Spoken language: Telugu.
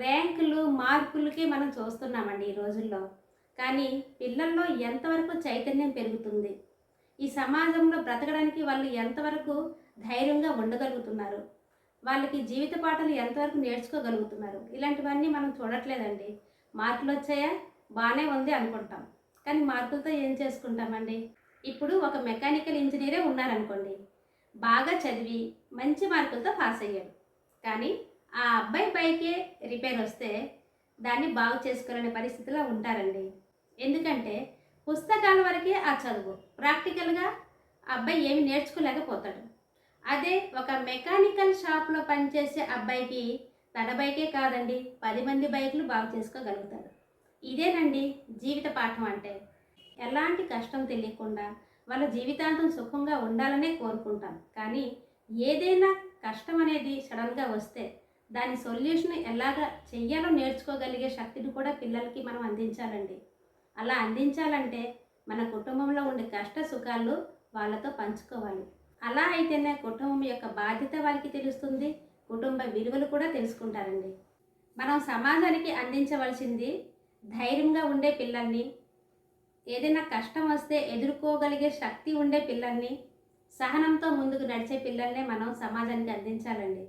ర్యాంకులు మార్కులకి మనం చూస్తున్నామండి ఈ రోజుల్లో. కానీ పిల్లల్లో ఎంతవరకు చైతన్యం పెరుగుతుంది? ఈ సమాజంలో బ్రతకడానికి వాళ్ళు ఎంతవరకు ధైర్యంగా ఉండగలుగుతున్నారు? వాళ్ళకి జీవిత పాఠాలు ఎంతవరకు నేర్చుకోగలుగుతున్నారు? ఇలాంటివన్నీ మనం చూడట్లేదండి. మార్కులు వచ్చాయా? బాగానే ఉంది అనుకుంటాం. కానీ మార్కులతో ఏం చేసుకుంటామండి? ఇప్పుడు ఒక మెకానికల్ ఇంజనీరే ఉన్నారనుకోండి. బాగా చదివి మంచి మార్కులతో పాస్ అయ్యాడు. కానీ ఆ అబ్బాయి బైకే రిపేర్ వస్తే దాన్ని బాగు చేసుకోలేని పరిస్థితిలో ఉంటారండి. ఎందుకంటే పుస్తకాల వరకే ఆ చదువు. ప్రాక్టికల్గా ఆ అబ్బాయి ఏమి నేర్చుకోలేకపోతాడు. అదే ఒక మెకానికల్ షాప్లో పనిచేసే అబ్బాయికి తన బైకే కాదండి పది మంది బైకులు బాగు చేసుకోగలుగుతాడు. ఇదేనండి జీవిత పాఠం అంటే. ఎలాంటి కష్టం తెలియకుండా వాళ్ళ జీవితాంతం సుఖంగా ఉండాలనే కోరుకుంటాం. కానీ ఏదైనా కష్టం అనేది సడన్గా వస్తే దాని సొల్యూషన్ ఎలాగ చెయ్యాలో నేర్చుకోగలిగే శక్తిని కూడా పిల్లలకి మనం అందించాలండి. అలా అందించాలంటే మన కుటుంబంలో ఉండే కష్ట సుఖాలు వాళ్ళతో పంచుకోవాలి. అలా అయితేనే కుటుంబం యొక్క బాధ్యత వారికి తెలుస్తుంది కుటుంబ విలువలు కూడా తెలుసుకుంటారండి. మనం సమాజానికి అందించవలసింది ధైర్యంగా ఉండే పిల్లల్ని ఏదైనా కష్టం వస్తే ఎదుర్కోగలిగే శక్తి ఉండే పిల్లల్ని సహనంతో ముందుకు నడిచే పిల్లల్నే మనం సమాజానికి అందించాలండి.